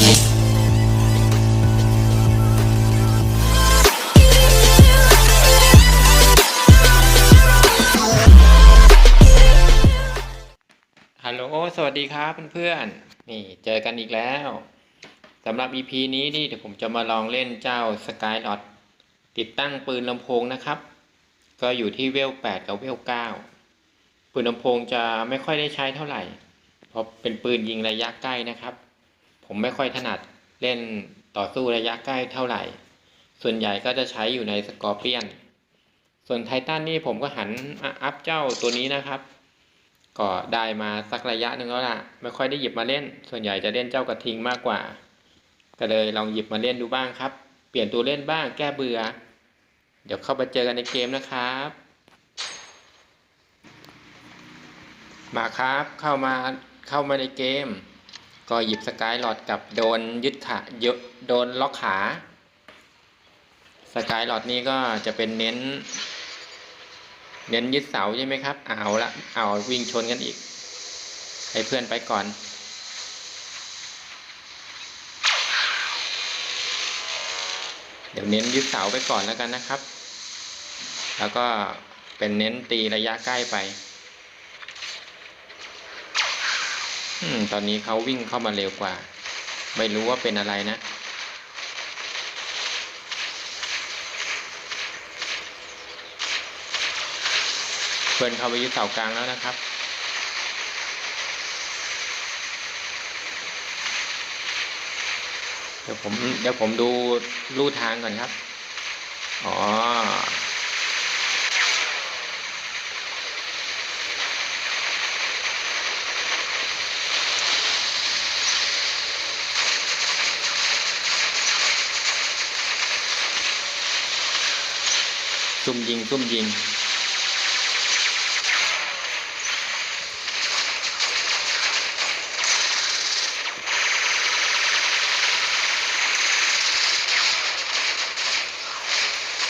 ฮัลโหลสวัสดีครับเพื่อนๆ นี่เจอกันอีกแล้วสำหรับ EP นี้นี่เดี๋ยวผมจะมาลองเล่นเจ้า Skylot ติดตั้งปืนลำโพงนะครับ ก็อยู่ที่เวล 8 กับเวล 9 ปืนลำโพงจะไม่ค่อยได้ใช้เท่าไหร่ เพราะเป็นปืนยิงระยะใกล้นะครับ ผมไม่ค่อยถนัดเล่นต่อสู้ระยะใกล้เท่าไหร่ ส่วนใหญ่ก็จะใช้อยู่ในสกอร์เปียน ส่วนไททันนี่ผมก็หันอัพเจ้าตัวนี้นะครับ ก็ได้มาสักระยะหนึ่งแล้วล่ะ ไม่ค่อยได้หยิบมาเล่น ส่วนใหญ่จะเล่นเจ้ากระทิงมากกว่า ก็เลยลองหยิบมาเล่นดูบ้างครับ เปลี่ยนตัวเล่นบ้างแก้เบื่อ เดี๋ยวเข้าไปเจอกันในเกมนะครับ มาครับเข้ามาเข้ามาในเกม ก็หยิบสกายหลอดกับโดนยึดขาเยอะโดนล็อกขา สกายหลอดนี้ก็จะเป็นเน้น เน้นยึดเสาใช่ไหมครับเอาละเอาวิ่งชนกันอีก ให้เพื่อนไปก่อน เดี๋ยวเน้นยึดเสาไปก่อนแล้วกันนะครับ แล้วก็เป็นเน้นตีระยะใกล้ไป อืม ตอนนี้เขาวิ่งเข้ามาเร็วกว่า ไม่รู้ว่าเป็นอะไรนะ เพื่อนเขาไปยึดเสากลางแล้วนะครับเดี๋ยวผมเดี๋ยวผมดูลู่ทางก่อนครับ อ๋อ ซุ่ม ยิงซุ่มยิง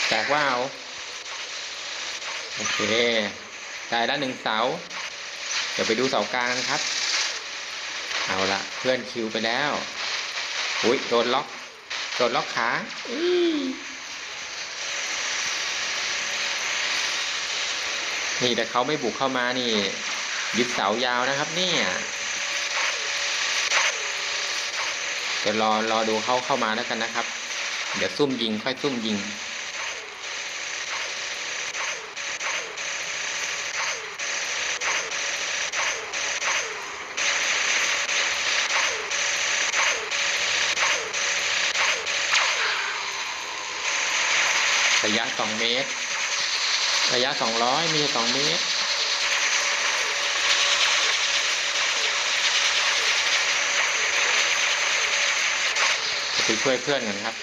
แตกว่าว โอเค ได้แล้วหนึ่งเสา เดี๋ยวไปดูเสากลางกันครับ เอาละเพื่อนคิวไปแล้ว อุ้ยโดนล็อก โดนล็อกขา นี่แต่เขาไม่บุกเข้ามานี่ยึดเสายาวนะครับ เนี่ยเดี๋ยวรอรอดูเขาเข้ามาแล้วกันนะครับ เดี๋ยวซุ่มยิงค่อยซุ่มยิง ระยะ2เมตร ระยะ 200 มี2เมตรจะไปช่วยเพื่อนกันครับ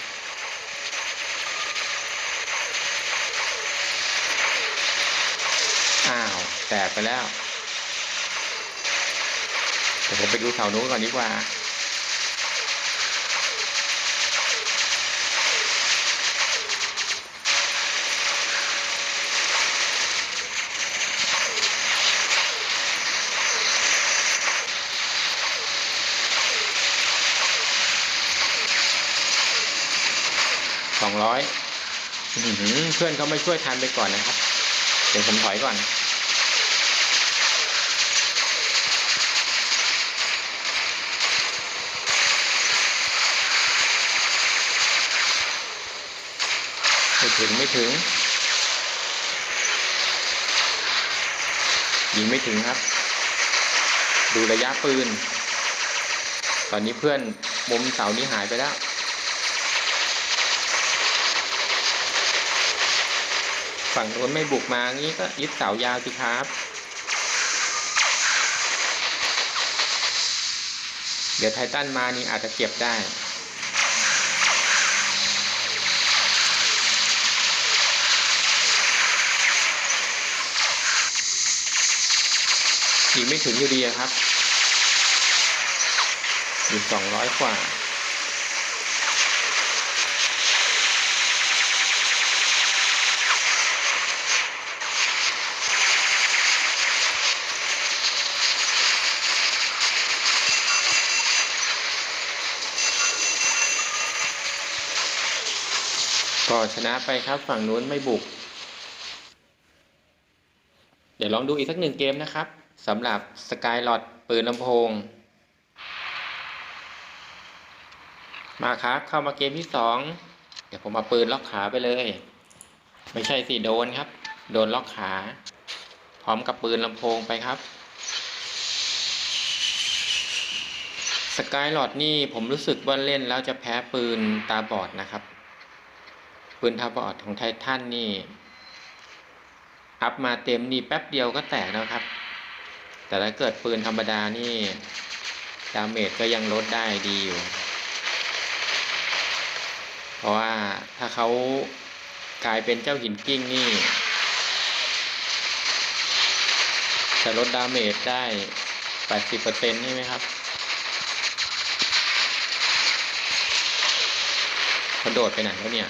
อ้าว แตกไปแล้วเดี๋ยวผมไปดูเสานู้นก่อนดีกว่า สองร้อย เพื่อนเขาไม่ช่วยทันไปก่อนนะครับเดี๋ยวผมถอยก่อน ไม่ถึงไม่ถึงยิงไม่ถึงครับ ดูระยะปืน ตอนนี้เพื่อนมุมเสานี้หายไปแล้ว ฝั่งนู้นไม่บุกมางี้ก็ยึดเสายาวสิครับ เดี๋ยวไททันมานี่อาจจะเก็บได้อีกไม่ถึงอยู่ดีครับอยู่สองร้อยกว่า ชนะไปครับ ฝั่งนู้นไม่บุก เดี๋ยวลองดูอีกสักหนึ่งเกมนะครับสำหรับสกายลอดปืนลำโพง มาครับเข้ามาเกมที่สองเดี๋ยวผมเอาปืนล็อกขาไปเลย ไม่ใช่สิโดนครับ โดนล็อกขา พร้อมกับปืนลำโพงไปครับสกายลอดนี่ผมรู้สึกว่าเล่นแล้วจะแพ้ปืนตาบอดนะครับ ปืนตาบอดของไททันนี่ อัพมาเต็มนี่แป๊บเดียวก็แตกแล้วครับ แต่ถ้าเกิดปืนธรรมดานี่ ดาเมจก็ยังลดได้ดีอยู่ เพราะว่าถ้าเขากลายเป็นเจ้าหินกิ้งนี่ จะลดดาเมจได้ 80%ใช่ไหมครับเขาโดดไปไหนแล้วเนี่ย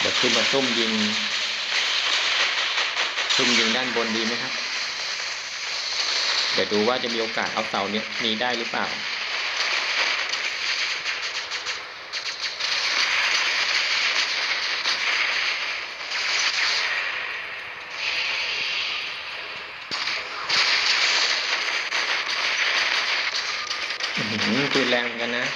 เดี๋ยว ขึ้นมาซุ่มยิง ซุ่มยิงด้านบนดีไหมครับ เดี๋ยวดูว่าจะมีโอกาสเอาเสาเนี้ยนี้ได้หรือเปล่าอื้อหือปืนแรงเหมือนกันนะ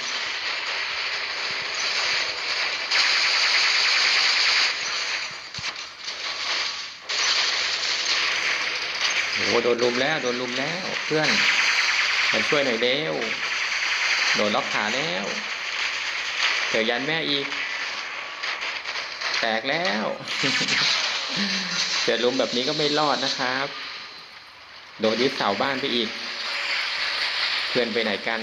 โอ้โดนลุมแล้ว โดนลุมแล้ว เพื่อนมาช่วยหน่อยเร็วโดนล็อกขาแล้วเจอยันแม่อีก แตกแล้วเจอลุมแบบนี้ก็ไม่รอดนะครับ โดนยึดเสาบ้านไปอีก เพื่อนไปไหนกัน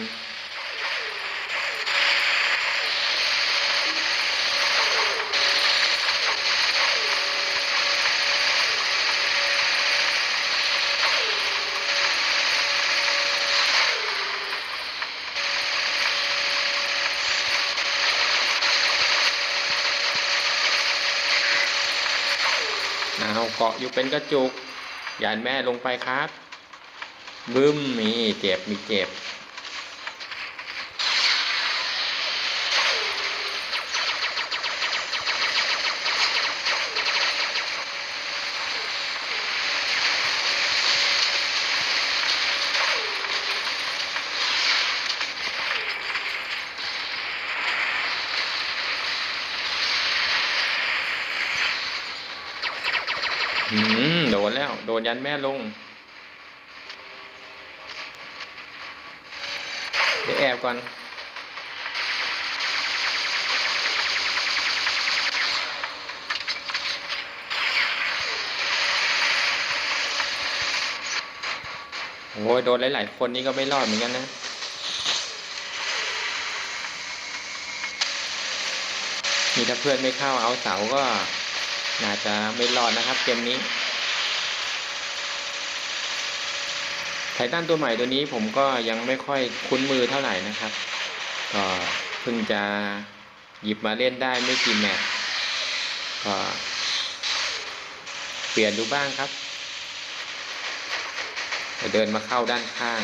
เอาเกาะอยู่เป็นกระจุกยานแม่ลงไปครับบึ้มมีเจ็บมีเจ็บ ดนยันแม่ลง เดี๋ยวแอบก่อนโอ้ยโดนหลายๆคนนี่ก็ไม่รอดเหมือนกันนะนี่ถ้าเพื่อนไม่เข้าเอาเสาก็น่าจะไม่รอดนะครับเกมนี้ ไททันตัวใหม่ตัวนี้ผมก็ยังไม่ค่อยคุ้นมือเท่าไหร่นะครับ ก็เพิ่งจะหยิบมาเล่นได้ไม่กี่แมตช์ก็เปลี่ยนดูบ้างครับ เดี๋ยวเดินมาเข้าด้านข้าง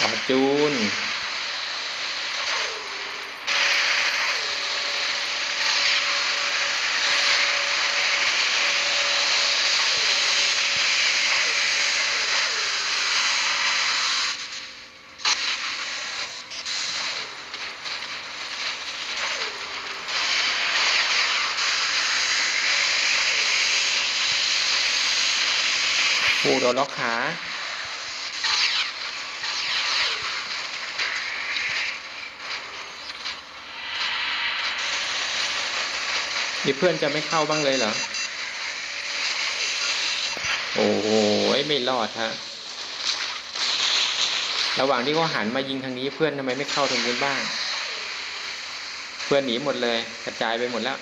ขอจูน ปูโดนล็อกขา นี่เพื่อนจะไม่เข้าบ้างเลยเหรอ โอ้โหไม่รอดฮะ ระหว่างที่เขาหันมายิงทางนี้เพื่อนทำไมไม่เข้าทางนู้นบ้าง เพื่อนหนีหมดเลย กระจายไปหมดแล้ว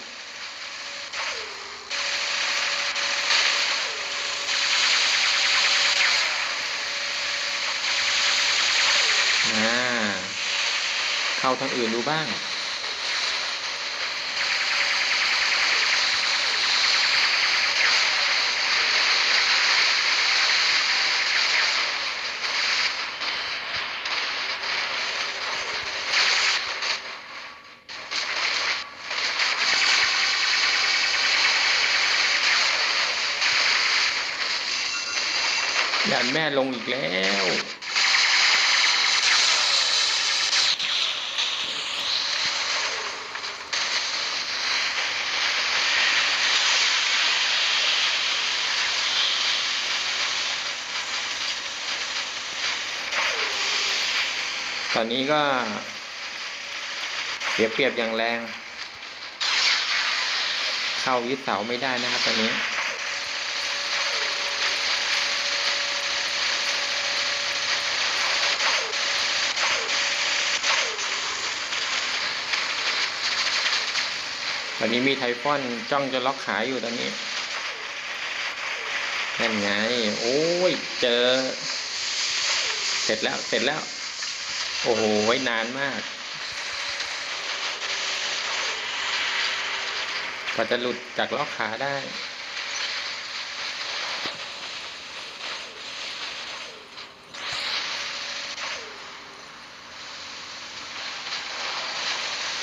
อ่า เขาทางอื่นดูบ้าง ยันแม่ลงอีกแล้ว ตอนนี้ก็เสียเปรียบอย่างแรง เข้ายึดเสาไม่ได้นะครับตอนนี้ตอนนี้มีไทฟอนจ้องจะล็อกขาอยู่ตอนนี้ นั่นไง โอ้ย เจอ เสร็จแล้ว เสร็จแล้ว โอ้โห ไว้นานมากกว่าจะหลุดจากล็อกขาได้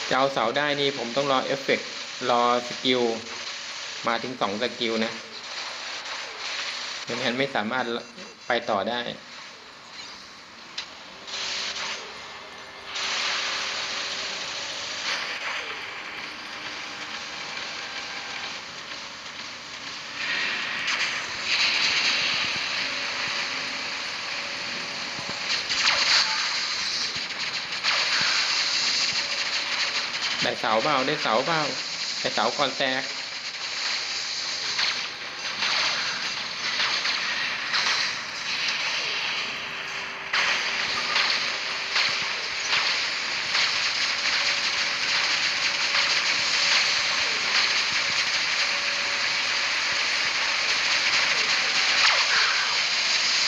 จะเอาเสาได้นี่ผมต้องรอเอฟเฟกต์รอสกิล มาถึงสองสกิลนะไม่งั้นไม่สามารถไปต่อได้ เสาเปล่าได้เสาเปล่าได้เสาก่อนแตก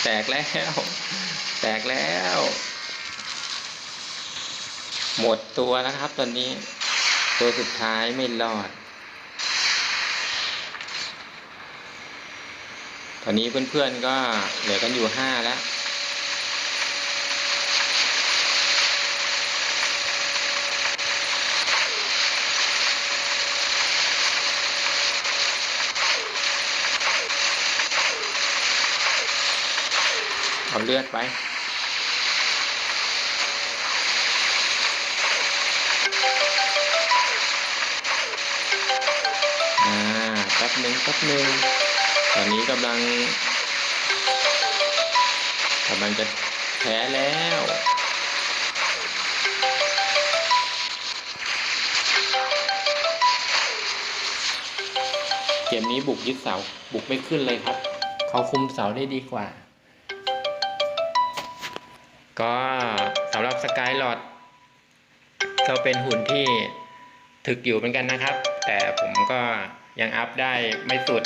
แตกแล้ว แตกแล้ว หมดตัวแล้วครับตอนนี้ ตัวสุดท้ายไม่รอด ตอนนี้เพื่อนๆก็เหลือกันอยู่ห้าแล้วเอาเลือดไป ป๊บหนึ่งแป๊บหนึ่งตอนนี้กำลังกำลังจะแพ้แล้วเกมนี้บุกยึดเสา บุกไม่ขึ้นเลยครับ เขาคุมเสาได้ดีกว่า ก็สำหรับสกายหลอดก็เป็นหุ่นที่ถึกอยู่เหมือนกันนะครับ แต่ผมก็ ยังอัพได้ไม่สุด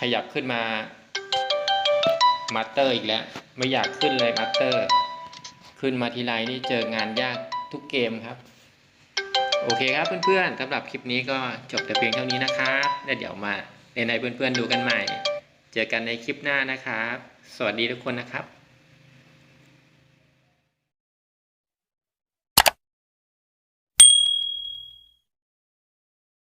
ขยับขึ้นมามาสเตอร์อีกแล้ว ไม่อยากขึ้นเลยมาสเตอร์ ขึ้นมาทีไรนี่เจองานยากทุกเกมครับ โอเคครับเพื่อนๆสำหรับคลิปนี้ก็จบแต่เพียงเท่านี้นะครับแล้วเดี๋ยวมาเล่นให้เพื่อนๆดูกันใหม่ เจอกันในคลิปหน้านะครับ สวัสดีทุกคนนะครับ